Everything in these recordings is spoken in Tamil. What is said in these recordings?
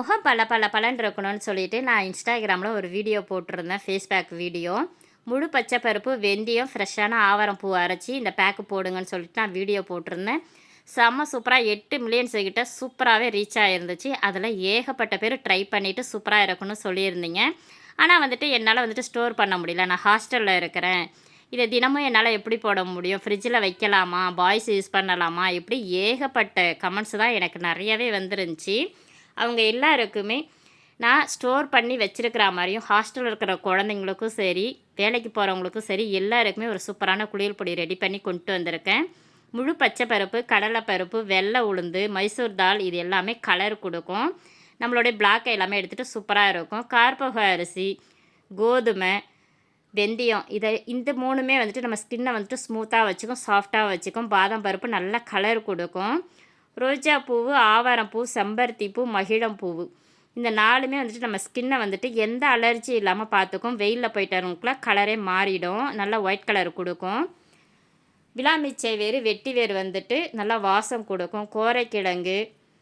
முகம் பல பல பலன் இருக்கணும்னு சொல்லிட்டு நான் இன்ஸ்டாகிராமில் ஒரு வீடியோ போட்டிருந்தேன் ஃபேஸ் பேக் வீடியோ முழு பச்சை பருப்பு வெந்தயம் ஃப்ரெஷ்ஷான ஆவாரம் பூ அரைச்சி இந்த பேக்கு போடுங்கன்னு சொல்லிட்டு நான் வீடியோ போட்டிருந்தேன். செம்ம சூப்பராக எட்டு மில்லியன்ஸ் கிட்ட சூப்பராகவே ரீச் ஆகிருந்துச்சு அதில் ஏகப்பட்ட பேர் ட்ரை பண்ணிவிட்டு சூப்பராக இருக்குன்னு சொல்லியிருந்தீங்க. ஆனால் வந்துட்டு என்னால் வந்துட்டு ஸ்டோர் பண்ண முடியல. நான் ஹாஸ்டலில் இருக்கிறேன். இதை தினமும் என்னால் எப்படி போட முடியும்? ஃப்ரிட்ஜில் வைக்கலாமா? பாய்ஸ் யூஸ் பண்ணலாமா? இப்படி ஏகப்பட்ட கமெண்ட்ஸ் தான் எனக்கு நிறையவே வந்துருந்துச்சு. அவங்க எல்லாருக்குமே நான் ஸ்டோர் பண்ணி வச்சுருக்கிற மாதிரியும் ஹாஸ்டலில் இருக்கிற குழந்தைங்களுக்கும் சரி வேலைக்கு போகிறவங்களுக்கும் சரி எல்லாருக்குமே ஒரு சூப்பரான குளியல் பொடி ரெடி பண்ணி கொண்டு வந்திருக்கேன். முழு பச்சை பருப்பு கடலை பருப்பு வெள்ளை உளுந்து மைசூர் தால் இது எல்லாமே கலர் கொடுக்கும். நம்மளுடைய பிளாக்கை எல்லாமே எடுத்துகிட்டு சூப்பராக இருக்கும். கார்போக அரிசி கோதுமை வெந்தயம் இதை இந்த மூணுமே வந்துட்டு நம்ம ஸ்கின்னை வந்துட்டு ஸ்மூத்தாக வச்சுக்கும் சாஃப்டாக வச்சுக்கும் பாதாம் பருப்பு நல்ல கலர் கொடுக்கும். ரோஜா பூவு ஆவாரம் பூ செம்பருத்தி பூ மகிழம் பூவு இந்த நாலுமே வந்துட்டு நம்ம ஸ்கின்னை வந்துட்டு எந்த அலர்ஜி இல்லாமல் பார்த்துக்கும் வெயிலில் போயிட்டவங்களுக்குலாம் கலரே மாறிடும். நல்லா ஒயிட் கலர் கொடுக்கும். விளாமிச்சை வேறு வெட்டி வேறு வந்துட்டு நல்லா வாசம் கொடுக்கும். கோரைக்கிழங்கு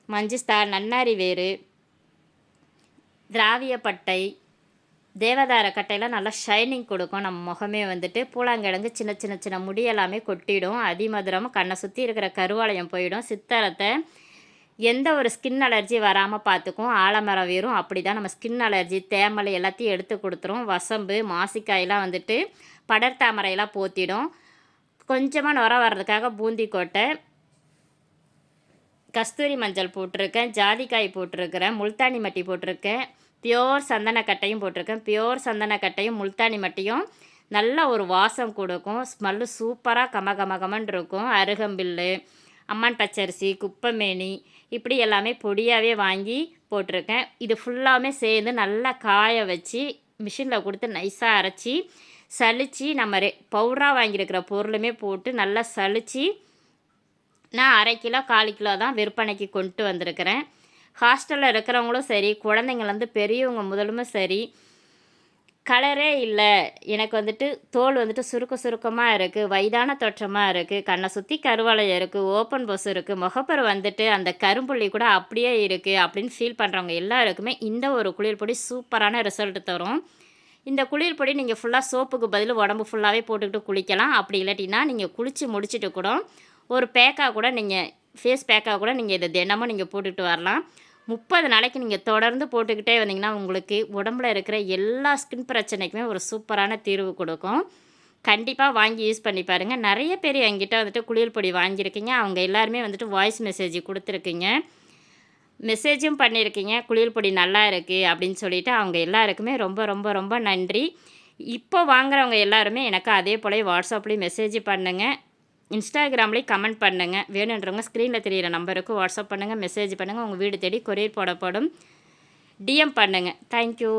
மஞ்சிஸ்தா நன்னாரி வேறு திராவியப்பட்டை தேவதார கட்டையெல்லாம் நல்லா ஷைனிங் கொடுக்கும். நம்ம முகமே வந்துட்டு பூலாங்கிழங்கு சின்ன சின்ன சின்ன முடி எல்லாமே கொட்டிடும். அதிமதுரம் கண்ணை சுற்றி இருக்கிற கருவாலயம் போயிடும். சித்தரத்தை எந்த ஒரு ஸ்கின் அலர்ஜி வராமல் பார்த்துக்கும். ஆலமரம் வீரும் அப்படி தான் நம்ம ஸ்கின் அலர்ஜி தேமலை எல்லாத்தையும் எடுத்து கொடுத்துரும். வசம்பு மாசிக்காயெல்லாம் வந்துட்டு படர்தாமரையெல்லாம் போத்திடும். கொஞ்சமாக நுர வர்றதுக்காக பூந்தி கொட்டை கஸ்தூரி மஞ்சள் போட்டிருக்கேன் ஜாதிக்காய் போட்டிருக்கிறேன் முல்தானி மட்டி போட்டிருக்கேன். பியோர் சந்தனக்கட்டையும் போட்டிருக்கேன். பியோர் சந்தனக்கட்டையும் முல்தானி மட்டியும் நல்ல ஒரு வாசம் கொடுக்கும். ஸ்மெல்லு சூப்பராக கம கம கமன் இருக்கும். அருகம்பில்லு அம்மான் பச்சரிசி குப்பைமேனி இப்படி எல்லாமே பொடியாகவே வாங்கி போட்டிருக்கேன். இது ஃபுல்லாமே சேர்ந்து நல்லா காய வச்சு மிஷினில் கொடுத்து நைஸாக அரைச்சி சளிச்சு நம்ம ரெ பவுடராக வாங்கியிருக்கிற பொருளுமே போட்டு நல்லா சளிச்சு நான் அரை கிலோ கால் கிலோ தான் விற்பனைக்கு கொண்டு வந்திருக்கிறேன். ஹாஸ்டலில் இருக்கிறவங்களும் சரி குழந்தைங்கள்லேருந்து பெரியவங்க முதலுமே சரி கலரே இல்லை. எனக்கு வந்துட்டு தோல் வந்துட்டு சுருக்க சுருக்கமாக இருக்குது வயதான தோற்றமாக இருக்குது கண்ணை சுற்றி கருவளையம் இருக்குது ஓப்பன் பஸ் இருக்குது முகப்பர் வந்துட்டு அந்த கரும்புள்ளி கூட அப்படியே இருக்குது அப்படின்னு ஃபீல் பண்ணுறவங்க எல்லாருக்குமே இந்த ஒரு குளிர் பொடி சூப்பரான ரிசல்ட் தரும். இந்த குளிர் பொடி நீங்கள் ஃபுல்லாக சோப்புக்கு பதில் உடம்பு ஃபுல்லாகவே போட்டுக்கிட்டு குளிக்கலாம். அப்படி இல்லாட்டினா நீங்கள் குளித்து முடிச்சுட்டு கூட ஒரு பேக்காக கூட நீங்கள் ஃபேஸ் பேக்காக கூட நீங்கள் இதை தினமும் நீங்கள் போட்டுக்கிட்டு வரலாம். முப்பது நாளைக்கு நீங்கள் தொடர்ந்து போட்டுக்கிட்டே வந்தீங்கன்னா உங்களுக்கு உடம்புல இருக்கிற எல்லா ஸ்கின் பிரச்சனைக்குமே ஒரு சூப்பரான தீர்வு கொடுக்கும். கண்டிப்பாக வாங்கி யூஸ் பண்ணி பாருங்கள் நிறைய பேர் என்கிட்ட வந்துட்டு குளியல் பொடி வாங்கியிருக்கீங்க. அவங்க எல்லாருமே வந்துட்டு வாய்ஸ் மெசேஜ் கொடுத்துருக்கீங்க. மெசேஜும் பண்ணியிருக்கீங்க. குளியல் பொடி நல்லா இருக்குது அப்படின்னு சொல்லிவிட்டு அவங்க எல்லாருக்குமே ரொம்ப ரொம்ப ரொம்ப நன்றி. இப்போ வாங்குறவங்க எல்லாருமே எனக்கு அதே போல் வாட்ஸ்அப்லேயும் மெசேஜ் பண்ணுங்கள் இன்ஸ்டாகிராம்லேயே கமெண்ட் பண்ணுங்கள் வேணுன்றவங்க ஸ்க்ரீனில் தெரிகிற நம்பருக்கு வாட்ஸ்அப் பண்ணுங்கள் மெசேஜ் பண்ணுங்கள் உங்கள் வீடு தேடி கொரியர் போடப்படும். டிஎம் பண்ணுங்கள் தேங்க்யூ